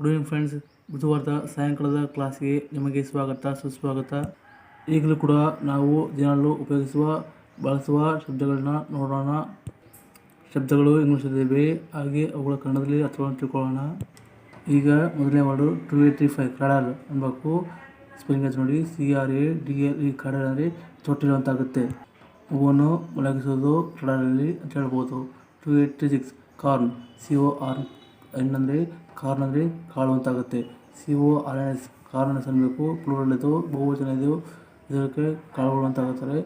Good evening friends ಬುಧವಾರದ ಸಾಯಂಕಾಲದ ಕ್ಲಾಸ್ಗೆ ನಿಮಗೆ ಸ್ವಾಗತ, ಸುಸ್ವಾಗತ. ಈಗಲೂ ಕೂಡ ನಾವು ದಿನಾಲು ಉಪಯೋಗಿಸುವ, ಬಳಸುವ ಶಬ್ದಗಳನ್ನ ನೋಡೋಣ. ಶಬ್ದಗಳು ಇಂಗ್ಲೀಷಲ್ಲಿವೆ ಹಾಗೆ ಅವುಗಳ ಕನ್ನಡದಲ್ಲಿ ಅಥವಾ ತಿಳ್ಕೊಳ್ಳೋಣ. ಈಗ ಮೊದಲನೇ word two eight three five cradle ಅನ್ಬೇಕು ಸ್ಪೆಲ್ಲಿಂಗ್ ನೋಡಿ. C R A D L E cradle ಅಂದರೆ ತೊಟ್ಟಿಲು ಹೂವನ್ನು ಮಲಗಿಸೋದು ಕಡಲಲ್ಲಿ ಅಂತ ಹೇಳ್ಬೋದು. Two eight three six corn C O R N ಅಂದರೆ ಕಾರ್ನ್ ಅಂದರೆ ಕಾಳು ಅಂತ ಆಗುತ್ತೆ C O R N S corn S ಅನ್ಬೇಕು ಪ್ಲೂರಲ್ ಇದು ಬಹುವಚನ ಇದು ಇದಕ್ಕೆ ಕಾಳುಗಳು ಅಂತ ಆಗುತ್ತಾರೆ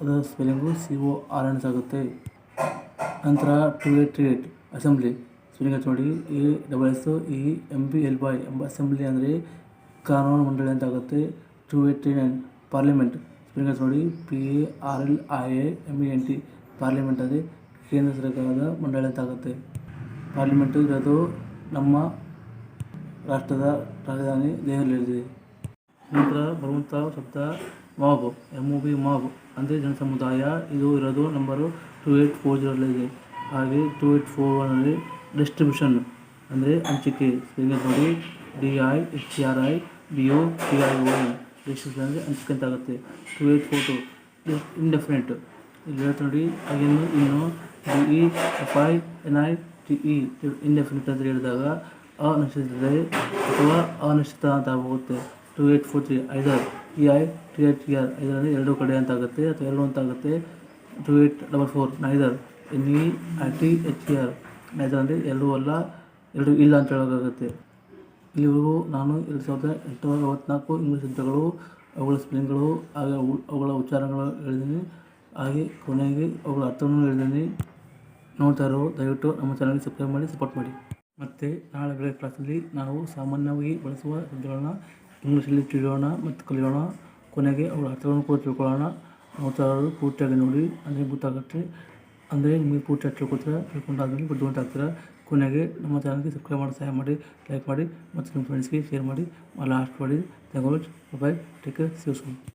ಅದರ spelling C O R N S ಆಗುತ್ತೆ ನಂತರ two eight three eight assembly. Spelling ನೋಡಿ A, double S, E M B L, Y ಎಂಬ ಅಸೆಂಬ್ಲಿ ಅಂದರೆ ಕಾನೂನು ಮಂಡಳಿ ಅಂತ ಆಗುತ್ತೆ two eight three nine, parliament. Spelling ನೋಡಿ P, A, R, L, I, A M E, N, T, parliament ಅಂದರೆ ಕೇಂದ್ರ ಸರ್ಕಾರದ ಮಂಡಳಿ ಅಂತ ಆಗುತ್ತೆ ಪಾರ್ಲಿಮೆಂಟ್ ಇರೋದು ನಮ್ಮ ರಾಷ್ಟ್ರದ ರಾಜಧಾನಿ ದೆಹಲಿಯಲ್ಲಿದೆ. ನಂತರ ಬರುವಂಥ ಶಬ್ದ mob M O B mob ಅಂದರೆ ಜನಸಮುದಾಯ, ಇದು ಇರೋದು ನಂಬರು ಟು ಏಟ್ ಫೋರ್ ಜೀರೋಲ್ಲಿದೆ ಹಾಗೆ ಟೂ ಏಯ್ಟ್ ಫೋರ್ ಒನ್ನಲ್ಲಿ ಡಿಸ್ಟ್ರಿಬ್ಯೂಷನ್ ಅಂದರೆ ಹಂಚಿಕೆ ಸ್ಪೆಲ್ಲಿಂಗ್ ನೋಡಿ D I H R I B U T I O N distribution ಅಂದರೆ ಹಂಚಿಕೆ ಅಂತ ಆಗುತ್ತೆ. Two eight four two indefinite ಇಲ್ಲಿ ಹೇಳ್ತಾ ನೋಡಿ ಹಾಗೇನು ಇನ್ನು D E F I N I T E indefinite ಅಂತ ಹೇಳಿದಾಗ ಅನಿಶ್ಚಿತತೆ ಅಥವಾ ಅನಿಶ್ಚಿತ ಅಂತ ಆಗುತ್ತೆ two eight four three either E I T I T R ಐದರಲ್ಲಿ ಎರಡು ಕಡೆ ಅಂತ ಆಗುತ್ತೆ ಅಥವಾ ಎರಡು ಅಂತ ಆಗುತ್ತೆ. Two eight double four neither N E I T H E R neither ಅಂದರೆ ಎರಡೂ ಅಲ್ಲ, ಎರಡು ಇಲ್ಲ ಅಂತ ಹೇಳೋಕ್ಕಾಗುತ್ತೆ. ಇಲ್ಲಿವರೆಗೂ ನಾನು ಎರಡು ಸಾವಿರದ ಎಂಟುನೂರ ಅರವತ್ತ್ನಾಲ್ಕು ಇಂಗ್ಲೀಷ್ ಶಬ್ದಗಳು, ಅವುಗಳ ಸ್ಪೆಲ್ಲಿಂಗ್ಗಳು ಹಾಗೆ ಅವು, ಅವುಗಳ ಉಚ್ಚಾರಣೆಗಳು ಹೇಳಿದ್ದೀನಿ. ಹಾಗೆ ಕೊನೆಗೆ ಅವುಗಳ ಅರ್ಥವನ್ನು ಹೇಳಿದ್ದೀನಿ. ನೋಡ್ತಾ ಇರೋ ದಯವಿಟ್ಟು ನಮ್ಮ ಚಾನಲ್ಗೆ ಸಬ್ಸ್ಕ್ರೈಬ್ ಮಾಡಿ ಸಪೋರ್ಟ್ ಮಾಡಿ. ಮತ್ತು ನಾಳೆ ಬೆಳಗ್ಗೆ ಕ್ಲಾಸಲ್ಲಿ ನಾವು ಸಾಮಾನ್ಯವಾಗಿ ಬಳಸುವ ಶಬ್ದಗಳನ್ನ ಇಂಗ್ಲೀಷಲ್ಲಿ ತಿಳಿಯೋಣ ಮತ್ತು ಕಲಿಯೋಣ. ಕೊನೆಗೆ ಅವರ ಅರ್ಥವನ್ನು ಕೂಡ ತಿಳ್ಕೊಳ್ಳೋಣ. ನೋಡ್ತಾ ಪೂರ್ತಿಯಾಗಿ ನೋಡಿ, ಅಂದರೆ ಗೊತ್ತಾಗುತ್ತೆ. ಅಂದರೆ ನಿಮಗೆ ಪೂರ್ತಿಯಾಗಿ ತಿಳ್ಕೊತೀರ ತಿಳ್ಕೊಂಡಾದ್ಮೇಲೆ ಬುದ್ಧಿವಂತ ಆಗ್ತೀರ ಕೊನೆಗೆ ನಮ್ಮ ಚಾನಲ್ಗೆ ಸಬ್ಸ್ಕ್ರೈಬ್ ಮಾಡಿ ಸಹಾಯ ಮಾಡಿ ಲೈಕ್ ಮಾಡಿ ಮತ್ತು ನಿಮ್ಮ ಫ್ರೆಂಡ್ಸ್ಗೆ ಶೇರ್ ಮಾಡಿ. ಲಾಸ್ಟ್ ಮಾಡಿ. ತಗೊಳ್ಳಿ ಬಾಯ್ ಟೇಕ್ ಕೇರ್ ಸೇವ್ಸ್ಕೊಂಡು